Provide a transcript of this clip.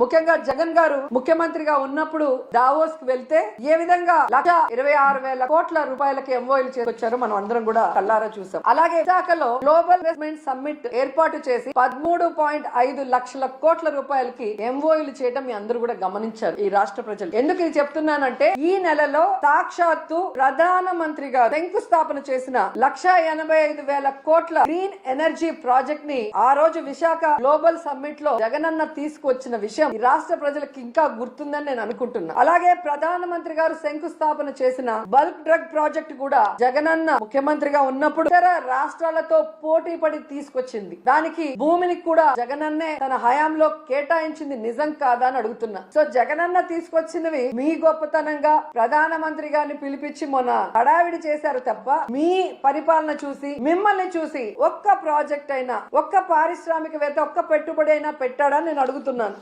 ముఖ్యంగా జగన్ గారు ముఖ్యమంత్రిగా ఉన్నప్పుడు దావోస్కు వెళ్తే ఏ విధంగా లక్ష ఇరవై ఆరు వేల కోట్ల రూపాయలకి ఎంఓఎల్ చేసుకొచ్చారో మనం అందరం కూడా కల్లారా చూసాం. అలాగే విశాఖలో గ్లోబల్ ఇన్వెస్ట్మెంట్ సమ్మిట్ ఏర్పాటు చేసి పదమూడు పాయింట్ ఐదు లక్షల కోట్ల రూపాయలకి ఎంఓఎల్ చేయడం మీ అందరూ కూడా గమనించారు ఈ రాష్ట్ర ప్రజలు. ఎందుకు ఇది చెప్తున్నానంటే ఈ నెలలో సాక్షాత్తు ప్రధాన మంత్రి గారు శంకుస్థాపన చేసిన లక్ష ఎనభై ఐదు వేల కోట్ల గ్రీన్ ఎనర్జీ ప్రాజెక్ట్ని ఆ రోజు విశాఖ గ్లోబల్ సమ్మిట్లో జగనన్న తీసుకొచ్చిన విషయం ఈ రాష్ట్ర ప్రజలకు ఇంకా గుర్తుందని నేను అనుకుంటున్నా. అలాగే ప్రధానమంత్రి గారు శంకుస్థాపన చేసిన బల్క్ డ్రగ్ ప్రాజెక్ట్ కూడా జగనన్న ముఖ్యమంత్రిగా ఉన్నప్పుడు ఇతర రాష్ట్రాలతో పోటీ పడి తీసుకొచ్చింది. దానికి భూమిని కూడా జగనన్నే తన హయాంలో కేటాయించింది నిజం కాదా అని అడుగుతున్నా. సో జగనన్న తీసుకొచ్చినవి మీ గొప్పతనంగా ప్రధానమంత్రి గారిని పిలిపించి మొన్న హడావిడి చేశారు తప్ప మీ పరిపాలన చూసి మిమ్మల్ని చూసి ఒక్క ప్రాజెక్ట్ అయినా ఒక్క పారిశ్రామికవేత్త ఒక్క పెట్టుబడి అయినా పెట్టాడని నేను అడుగుతున్నాను.